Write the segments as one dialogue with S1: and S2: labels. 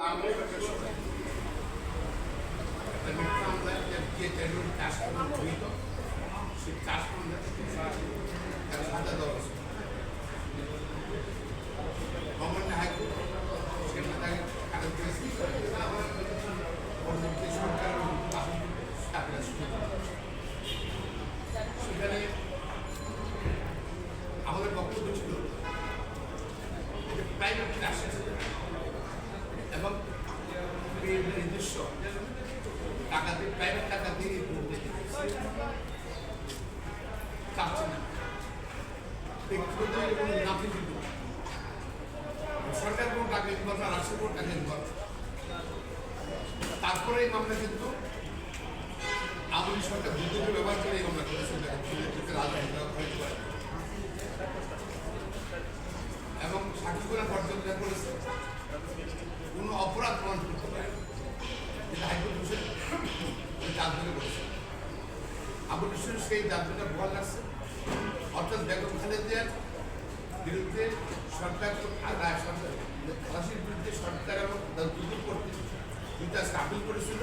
S1: Thank you. নিজস্ব টাকা দিয়ে প্রাইভেট টাকা দিয়ে চাচ্ছে না ব্যক্তিগত কোনো নাতি সরকার কোনো টাকা ইনভলভ না রাষ্ট্র কোনো টাকা ইনভলভ তারপরে এই মামলা কিন্তু আমাদের সরকার দুর্যোগ ব্যবহার করে এবং সাক্ষীগুলো পর্যবেক্ষণ করেছে কোনো অপরাধ প্রমাণ করতে পারে যেটা হাইকোর্ট হোসেন ধরে করেছে আবুল হোসেন সেই জাতীয়টা ভয় লাগছে অর্থাৎ বেগম খালেদিয়ার বিরুদ্ধে সরকার খালাসির বিরুদ্ধে সরকার এবং দুদক করতে দুইটা আপিল করেছিল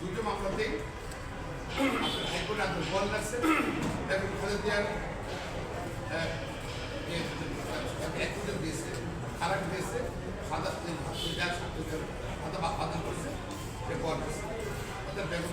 S1: দুটো মামলাতেই হাইকোর্টে আপনার বল লাগছে বেগম খালেদিয়ার দিয়েছে খারাপ দিয়েছে সাদা দিন হাতে যা সাথে Gracias.